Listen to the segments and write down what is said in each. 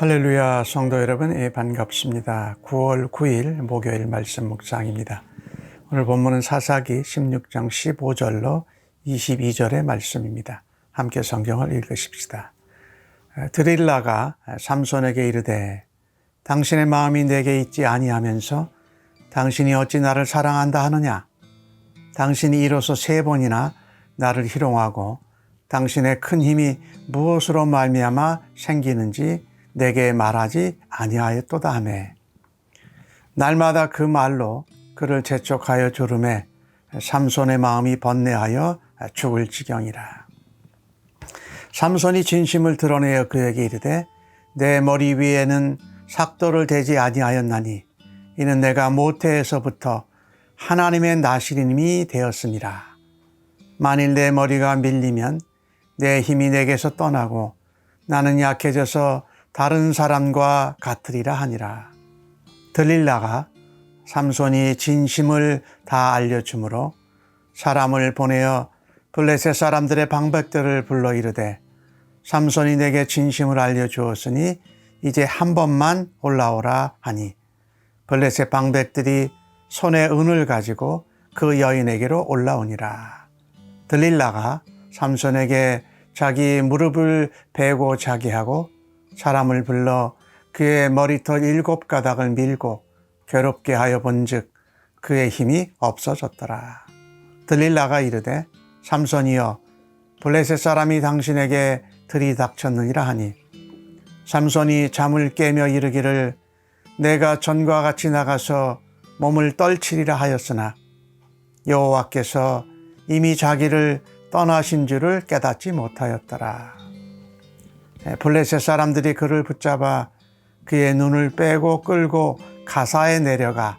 할렐루야 성도 여러분 예, 반갑습니다. 9월 9일 목요일 말씀 묵상입니다. 오늘 본문은 사사기 16장 15절로 22절의 말씀입니다. 함께 성경을 읽으십시다. 드릴라가 삼손에게 이르되 당신의 마음이 내게 있지 아니하면서 당신이 어찌 나를 사랑한다 하느냐 당신이 이로써 세 번이나 나를 희롱하고 당신의 큰 힘이 무엇으로 말미암아 생기는지 내게 말하지 아니하였도다 하매 날마다 그 말로 그를 재촉하여 조름에 삼손의 마음이 번뇌하여 죽을 지경이라 삼손이 진심을 드러내어 그에게 이르되 내 머리 위에는 삭도를 대지 아니하였나니 이는 내가 모태에서부터 하나님의 나시림이 되었습니다. 만일 내 머리가 밀리면 내 힘이 내게서 떠나고 나는 약해져서 다른 사람과 같으리라 하니라. 들릴라가 삼손이 진심을 다 알려주므로 사람을 보내어 블레셋 사람들의 방백들을 불러 이르되 삼손이 내게 진심을 알려주었으니 이제 한 번만 올라오라 하니 블레셋 방백들이 손에 은을 가지고 그 여인에게로 올라오니라. 들릴라가 삼손에게 자기 무릎을 베고 자기 하고 사람을 불러 그의 머리털 일곱 가닥을 밀고 괴롭게 하여 본즉 그의 힘이 없어졌더라. 들릴라가 이르되 삼손이여 블레셋 사람이 당신에게 들이닥쳤느니라 하니 삼손이 잠을 깨며 이르기를 내가 전과 같이 나가서 몸을 떨치리라 하였으나 여호와께서 이미 자기를 떠나신 줄을 깨닫지 못하였더라. 블레셋 사람들이 그를 붙잡아 그의 눈을 빼고 끌고 가사에 내려가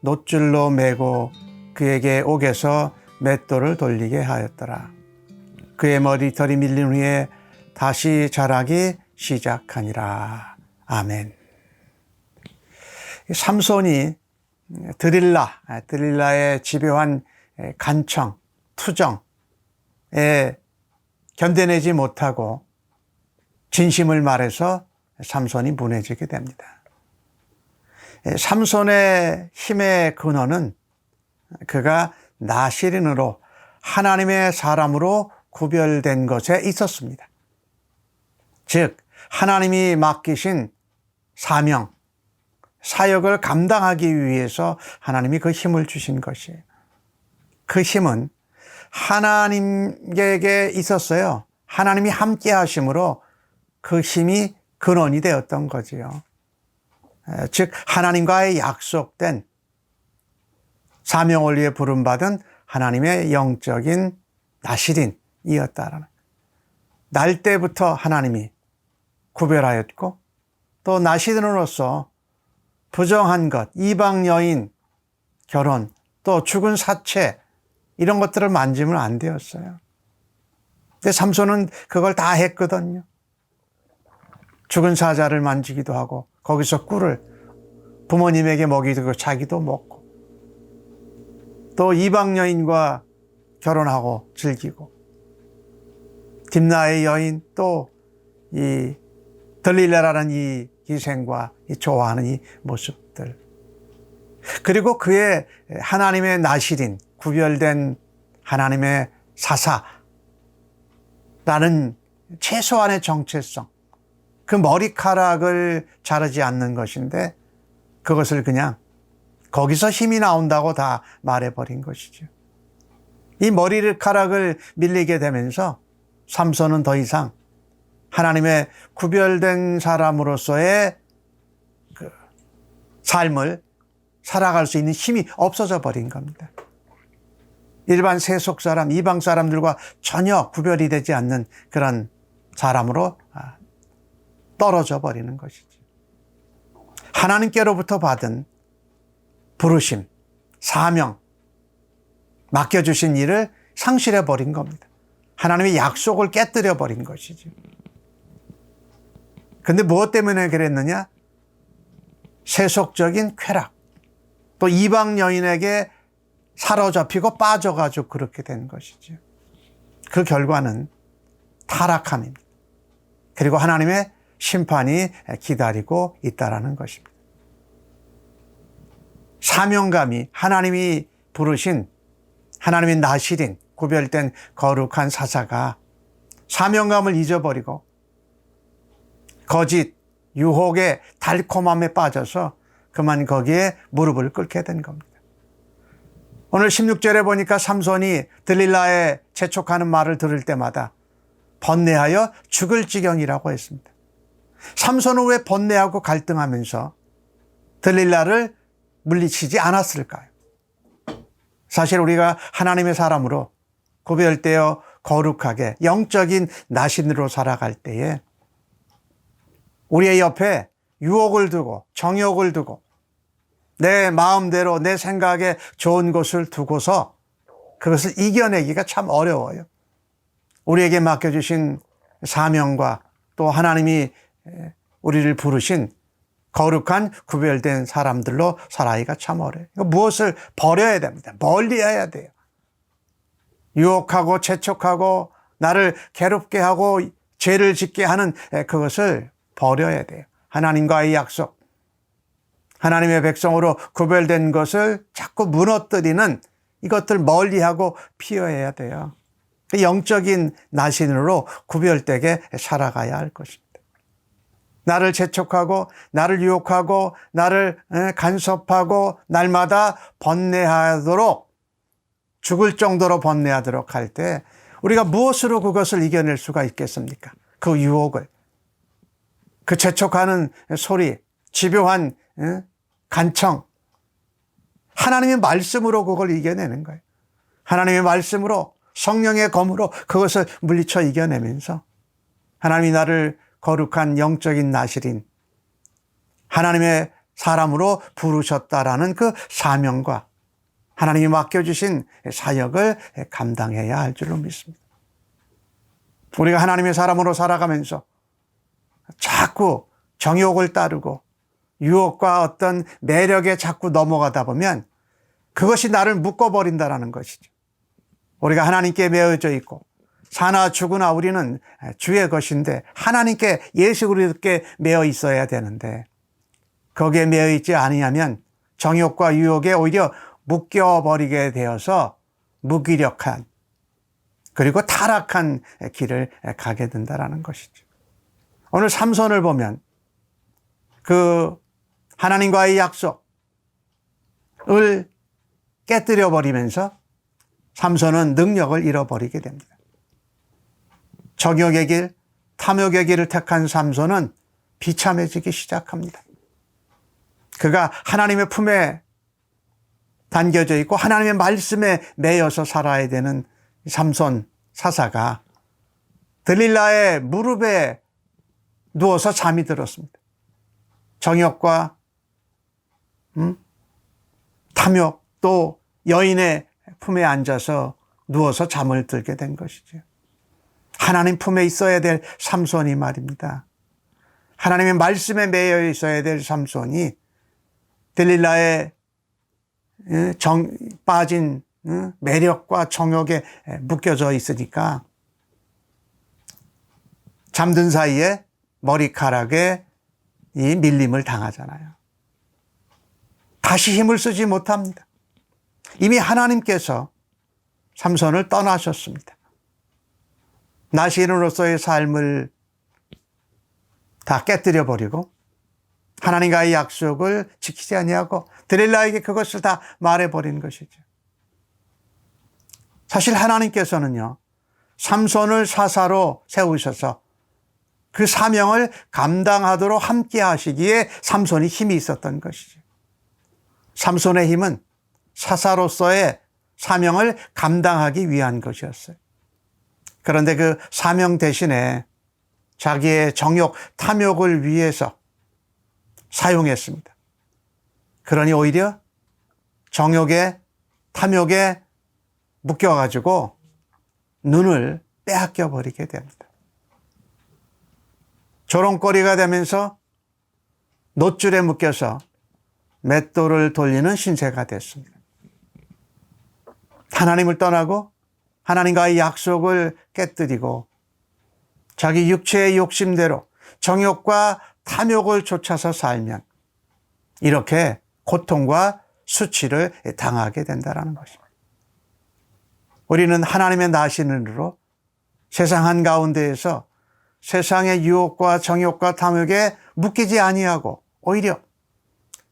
노줄로 매고 그에게 옥에서 맷돌을 돌리게 하였더라. 그의 머리털이 밀린 후에 다시 자라기 시작하니라. 아멘. 삼손이 드릴라, 드릴라의 집요한 간청, 투정에 견뎌내지 못하고 진심을 말해서 삼손이 무너지게 됩니다. 삼손의 힘의 근원은 그가 나시린으로 하나님의 사람으로 구별된 것에 있었습니다. 즉, 하나님이 맡기신 사명, 사역을 감당하기 위해서 하나님이 그 힘을 주신 것이에요. 그 힘은 하나님에게 있었어요. 하나님이 함께 하심으로 그 힘이 근원이 되었던 거지요. 즉, 하나님과의 약속된 사명을 위해 부름받은 하나님의 영적인 나시린이었다라는. 날 때부터 하나님이 구별하였고 또 나시린으로서 부정한 것, 이방 여인 결혼, 또 죽은 사체 이런 것들을 만지면 안 되었어요. 근데 삼손은 그걸 다 했거든요. 죽은 사자를 만지기도 하고 거기서 꿀을 부모님에게 먹이고 자기도 먹고 또 이방 여인과 결혼하고 즐기고 딥나의 여인 또 이 들릴라라는 이 희생과 이 좋아하는 이 모습들. 그리고 그의 하나님의 나실인 구별된 하나님의 사사라는 최소한의 정체성 그 머리카락을 자르지 않는 것인데 그것을 그냥 거기서 힘이 나온다고 다 말해버린 것이죠. 이 머리카락을 밀리게 되면서 삼손은 더 이상 하나님의 구별된 사람으로서의 그 삶을 살아갈 수 있는 힘이 없어져 버린 겁니다. 일반 세속 사람, 이방 사람들과 전혀 구별이 되지 않는 그런 사람으로 떨어져 버리는 것이죠. 하나님께로부터 받은 부르심, 사명, 맡겨주신 일을 상실해 버린 겁니다. 하나님의 약속을 깨뜨려 버린 것이죠. 근데 무엇 때문에 그랬느냐? 세속적인 쾌락. 또 이방 여인에게 사로잡히고 빠져가지고 그렇게 된 것이죠. 그 결과는 타락함입니다. 그리고 하나님의 심판이 기다리고 있다라는 것입니다. 사명감이 하나님이 부르신 하나님의 나실인 구별된 거룩한 사사가 사명감을 잊어버리고 거짓, 유혹의 달콤함에 빠져서 그만 거기에 무릎을 꿇게 된 겁니다. 오늘 16절에 보니까 삼손이 들릴라의 재촉하는 말을 들을 때마다 번뇌하여 죽을 지경이라고 했습니다. 삼손은 왜 번뇌하고 갈등하면서 들릴라를 물리치지 않았을까요? 사실 우리가 하나님의 사람으로 구별되어 거룩하게 영적인 나신으로 살아갈 때에 우리의 옆에 유혹을 두고 정욕을 두고 내 마음대로 내 생각에 좋은 것을 두고서 그것을 이겨내기가 참 어려워요. 우리에게 맡겨주신 사명과 또 하나님이 우리를 부르신 거룩한 구별된 사람들로 살아기가 참 어려워요. 무엇을 버려야 됩니다. 멀리 해야 돼요. 유혹하고 재촉하고 나를 괴롭게 하고 죄를 짓게 하는 그것을 버려야 돼요. 하나님과의 약속, 하나님의 백성으로 구별된 것을 자꾸 무너뜨리는 이것들 멀리하고 피해야 돼요. 영적인 나신으로 구별되게 살아가야 할 것입니다. 나를 재촉하고 나를 유혹하고 나를 간섭하고 날마다 번뇌하도록 죽을 정도로 번뇌하도록 할 때 우리가 무엇으로 그것을 이겨낼 수가 있겠습니까? 그 유혹을 그 재촉하는 소리, 집요한 간청 하나님의 말씀으로 그걸 이겨내는 거예요. 하나님의 말씀으로 성령의 검으로 그것을 물리쳐 이겨내면서 하나님이 나를 거룩한 영적인 나실인 하나님의 사람으로 부르셨다라는 그 사명과 하나님이 맡겨주신 사역을 감당해야 할 줄로 믿습니다. 우리가 하나님의 사람으로 살아가면서 자꾸 정욕을 따르고 유혹과 어떤 매력에 자꾸 넘어가다 보면 그것이 나를 묶어버린다라는 것이죠. 우리가 하나님께 매어져 있고 사나 죽으나 우리는 주의 것인데 하나님께 그리스도께 매어 있어야 되는데 거기에 매어 있지 아니하면 정욕과 유혹에 오히려 묶여버리게 되어서 무기력한 그리고 타락한 길을 가게 된다라는 것이죠. 오늘 삼손을 보면 그 하나님과의 약속을 깨뜨려 버리면서 삼손은 능력을 잃어버리게 됩니다. 정욕의 길, 탐욕의 길을 택한 삼손은 비참해지기 시작합니다. 그가 하나님의 품에 담겨져 있고 하나님의 말씀에 매여서 살아야 되는 삼손 사사가 들릴라의 무릎에 누워서 잠이 들었습니다. 정욕과 음? 탐욕 또 여인의 품에 앉아서 누워서 잠을 들게 된 것이죠. 하나님 품에 있어야 될 삼손이 말입니다. 하나님의 말씀에 매여 있어야 될 삼손이 델릴라의 정, 빠진 매력과 정욕에 묶여져 있으니까 잠든 사이에 머리카락에 이 밀림을 당하잖아요. 다시 힘을 쓰지 못합니다. 이미 하나님께서 삼손을 떠나셨습니다. 나시인으로서의 삶을 다 깨뜨려 버리고 하나님과의 약속을 지키지 아니하고 드릴라에게 그것을 다 말해 버린 것이죠. 사실 하나님께서는요. 삼손을 사사로 세우셔서 그 사명을 감당하도록 함께 하시기에 삼손이 힘이 있었던 것이죠. 삼손의 힘은 사사로서의 사명을 감당하기 위한 것이었어요. 그런데 그 사명 대신에 자기의 정욕, 탐욕을 위해서 사용했습니다. 그러니 오히려 정욕에, 탐욕에 묶여가지고 눈을 빼앗겨 버리게 됩니다. 조롱거리가 되면서 노줄에 묶여서 맷돌을 돌리는 신세가 됐습니다. 하나님을 떠나고 하나님과의 약속을 깨뜨리고 자기 육체의 욕심대로 정욕과 탐욕을 쫓아서 살면 이렇게 고통과 수치를 당하게 된다는 것입니다. 우리는 하나님의 나신으로 세상 한 가운데에서 세상의 유혹과 정욕과 탐욕에 묶이지 아니하고 오히려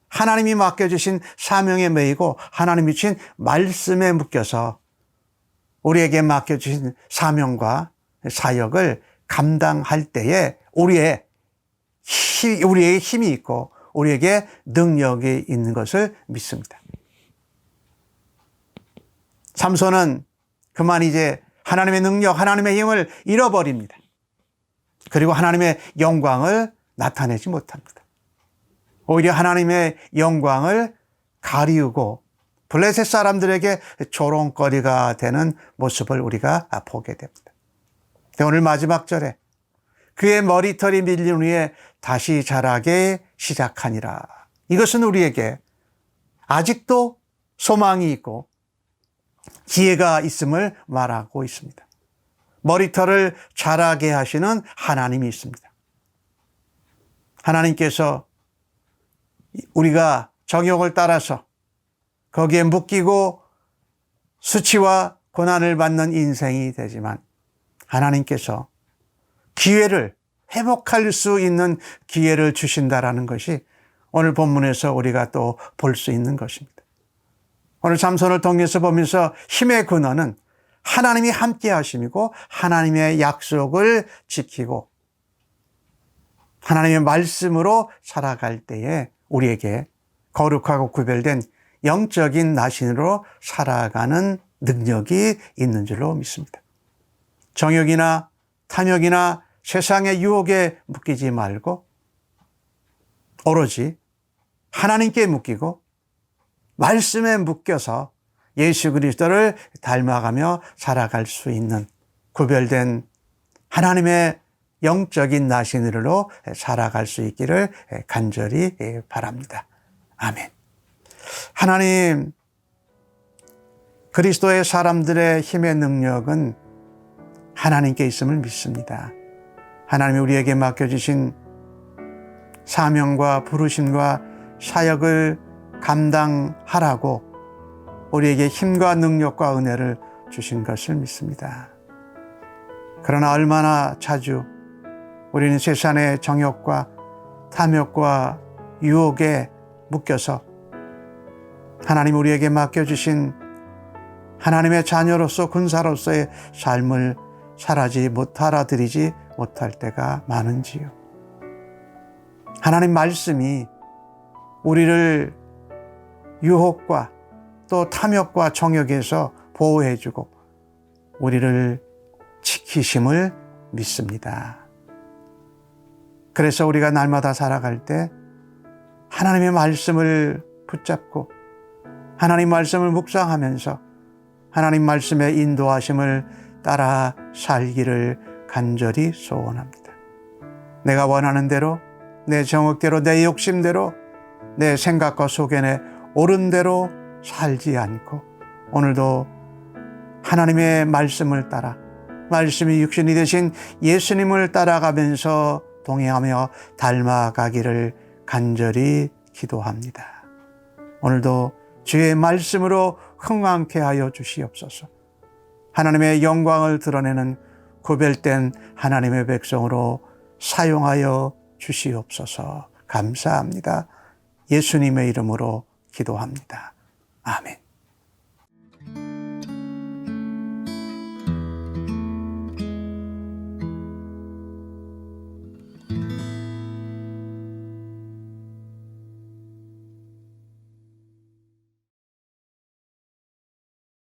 하나님이 맡겨주신 사명에 매이고 하나님이 주신 말씀에 묶여서 우리에게 맡겨주신 사명과 사역을 감당할 때에 우리의 힘, 우리에게 힘이 있고 우리에게 능력이 있는 것을 믿습니다. 삼손은 그만 이제 하나님의 능력, 하나님의 힘을 잃어버립니다. 그리고 하나님의 영광을 나타내지 못합니다. 오히려 하나님의 영광을 가리우고 블레셋 사람들에게 조롱거리가 되는 모습을 우리가 보게 됩니다. 오늘 마지막 절에 그의 머리털이 밀린 후에 다시 자라게 시작하니라. 이것은 우리에게 아직도 소망이 있고 기회가 있음을 말하고 있습니다. 머리털을 자라게 하시는 하나님이 있습니다. 하나님께서 우리가 정욕을 따라서 거기에 묶이고 수치와 고난을 받는 인생이 되지만 하나님께서 기회를 회복할 수 있는 기회를 주신다라는 것이 오늘 본문에서 우리가 또 볼 수 있는 것입니다. 오늘 삼손을 통해서 보면서 힘의 근원은 하나님이 함께 하심이고 하나님의 약속을 지키고 하나님의 말씀으로 살아갈 때에 우리에게 거룩하고 구별된 영적인 나신으로 살아가는 능력이 있는 줄로 믿습니다. 정욕이나 탐욕이나 세상의 유혹에 묶이지 말고 오로지 하나님께 묶이고 말씀에 묶여서 예수 그리스도를 닮아가며 살아갈 수 있는 구별된 하나님의 영적인 나신으로 살아갈 수 있기를 간절히 바랍니다. 아멘. 하나님, 그리스도의 사람들의 힘의 능력은 하나님께 있음을 믿습니다. 하나님이 우리에게 맡겨주신 사명과 부르심과 사역을 감당하라고 우리에게 힘과 능력과 은혜를 주신 것을 믿습니다. 그러나 얼마나 자주 우리는 세상의 정욕과 탐욕과 유혹에 묶여서 하나님 우리에게 맡겨주신 하나님의 자녀로서 군사로서의 삶을 살아지 못 알아들이지 못할 때가 많은지요. 하나님 말씀이 우리를 유혹과 또 탐욕과 정욕에서 보호해주고 우리를 지키심을 믿습니다. 그래서 우리가 날마다 살아갈 때 하나님의 말씀을 붙잡고 하나님 말씀을 묵상하면서 하나님 말씀의 인도하심을 따라 살기를 간절히 소원합니다. 내가 원하는 대로 내 정욕대로 내 욕심대로 내 생각과 소견에 옳은 대로 살지 않고 오늘도 하나님의 말씀을 따라 말씀이 육신이 되신 예수님을 따라가면서 동행하며 닮아가기를 간절히 기도합니다. 오늘도 주의 말씀으로 흥왕케 하여 주시옵소서. 하나님의 영광을 드러내는 구별된 하나님의 백성으로 사용하여 주시옵소서. 감사합니다. 예수님의 이름으로 기도합니다. 아멘.